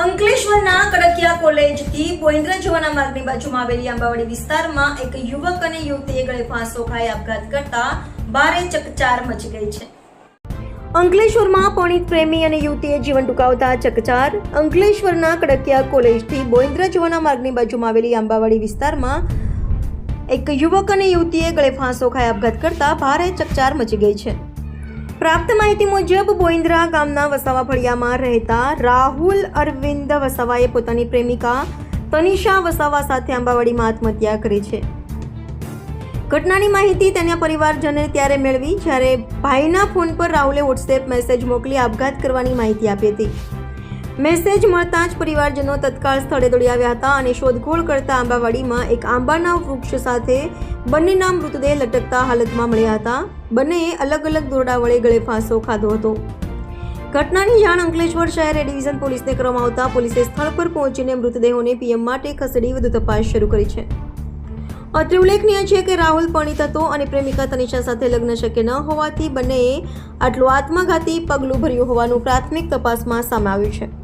અંકલેશ્વરના કડકિયા કોલેજથી પોઈન્દ્રા જવાના માર્ગની બાજુમાં આવેલી આંબાવાડી વિસ્તારમાં એક યુવક અને યુવતીએ ગળે ફાંસો ખાઈ આપઘાત કરતા ભારે ચકચાર મચી ગઈ છે. અંકલેશ્વરમાં પરિણીત પ્રેમી અને યુવતીએ જીવન ટૂંકાવતા ચકચાર. અંકલેશ્વરના કડકિયા કોલેજથી બોઇન્દ્રા જવાના માર્ગની બાજુમાં આવેલી આંબાવાડી વિસ્તારમાં એક યુવક અને યુવતીએ ગળે ફાંસો ખાઈ આપઘાત કરતા ભારે ચકચાર મચી ગઈ છે. પ્રાપ્ત માહિતી મુજબ બોઈન્દ્રા ગામના વસાવા ફળિયામાં રહેતા રાહુલ અરવિંદ વસાવાએ પોતાની પ્રેમિકા તનિષા વસાવા સાથે આંબાવાડીમાં આત્મહત્યા કરી છે. ઘટનાની માહિતી તેના પરિવારજને ત્યારે મેળવી, જ્યારે ભાઈના ફોન પર રાહુલે વોટ્સએપ મેસેજ મોકલી આપઘાત કરવાની માહિતી આપી હતી. મેસેજ મળતા જ પરિવારજનો તત્કાળ સ્થળે દોડી આવ્યા હતા અને શોધખોળ કરતા આંબાવાડીમાં એક આંબાના વૃક્ષ સાથે બંનેના મૃતદેહ લટકતા હાલતમાં મળ્યા હતા. બંનેએ અલગ અલગ દોરડા વડે ગળે ફાંસો ખાધો હતો. ઘટનાની જાણ અંકલેશ્વર શહેર ડિવિઝન પોલીસને કરવામાં આવતા પોલીસે સ્થળ પર પહોંચીને મૃતદેહોને પીએમ માટે ખસેડી વધુ તપાસ શરૂ કરી છે. અત્રે ઉલ્લેખનીય છે કે રાહુલ પરિણીત હતો અને પ્રેમિકા તનિષા સાથે લગ્ન શક્ય ન હોવાથી બંનેએ આટલું આત્મઘાતી પગલું ભર્યું હોવાનું પ્રાથમિક તપાસમાં સામે આવ્યું છે.